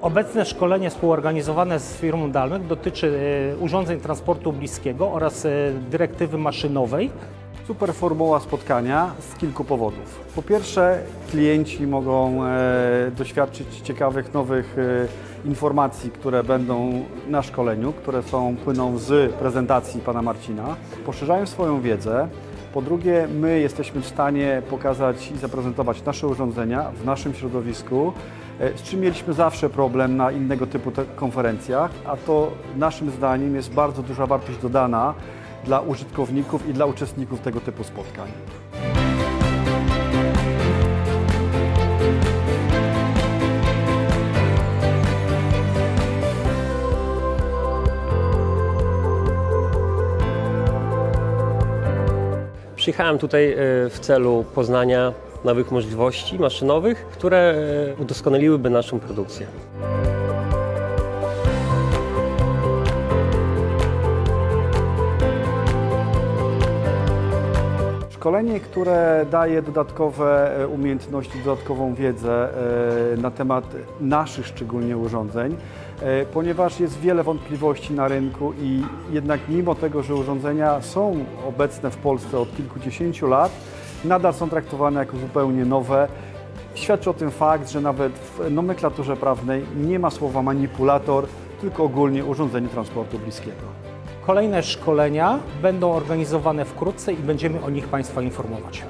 Obecne szkolenie współorganizowane z firmą Dalmek dotyczy e, urządzeń transportu bliskiego oraz e, dyrektywy maszynowej. Super formuła spotkania z kilku powodów. Po pierwsze, klienci mogą e, doświadczyć ciekawych nowych informacji, które będą na szkoleniu, które są płyną z prezentacji pana Marcina. Poszerzają swoją wiedzę. Po drugie, my jesteśmy w stanie pokazać i zaprezentować nasze urządzenia w naszym środowisku, e, z czym mieliśmy zawsze problem na innego typu konferencjach, a to naszym zdaniem jest bardzo duża wartość dodana dla użytkowników i dla uczestników tego typu spotkań. Przyjechałem tutaj e, w celu poznania nowych możliwości maszynowych, które e, udoskonaliłyby naszą produkcję. Szkolenie, które daje dodatkowe e, umiejętności, dodatkową wiedzę e, na temat naszych szczególnie urządzeń, e, ponieważ jest wiele wątpliwości na rynku i jednak mimo tego, że urządzenia są obecne w Polsce od kilkudziesięciu lat, nadal są traktowane jako zupełnie nowe. Świadczy o tym fakt, że nawet w nomenklaturze prawnej nie ma słowa manipulator, tylko ogólnie urządzenie transportu bliskiego. Kolejne szkolenia będą organizowane wkrótce i będziemy o nich Państwa informować.